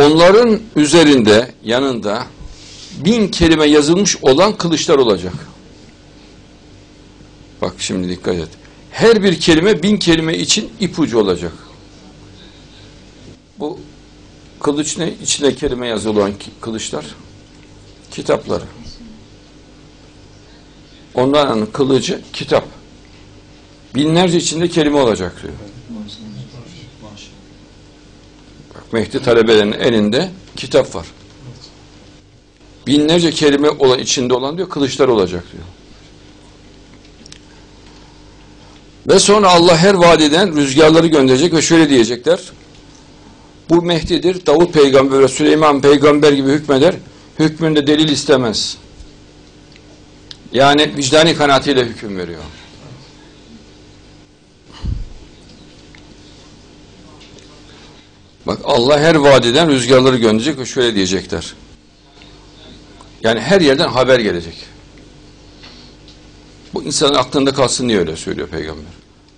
Onların üzerinde, yanında bin kelime yazılmış olan kılıçlar olacak. Bak şimdi dikkat et. Her bir kelime bin kelime için ipucu olacak. Bu kılıç ne? İçine kelime yazılı olan kılıçlar. Kitapları. Onların kılıcı kitap. Binlerce içinde kelime olacak diyor. Mehdi talebelerinin elinde kitap var. Binlerce kelime olan içinde olan diyor kılıçlar olacak diyor. Ve sonra Allah her vadiden rüzgarları gönderecek ve şöyle diyecekler. Bu Mehdi'dir. Davut peygamber ve Süleyman peygamber gibi hükmeder. Hükmünde delil istemez. Yani vicdani kanaatiyle hüküm veriyor. Bak Allah her vadiden rüzgarları gönderecek ve şöyle diyecekler. Yani her yerden haber gelecek. Bu insanın aklında kalsın diye öyle söylüyor peygamber.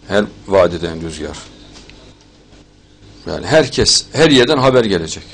Her vadiden rüzgar. Yani herkes, her yerden haber gelecek.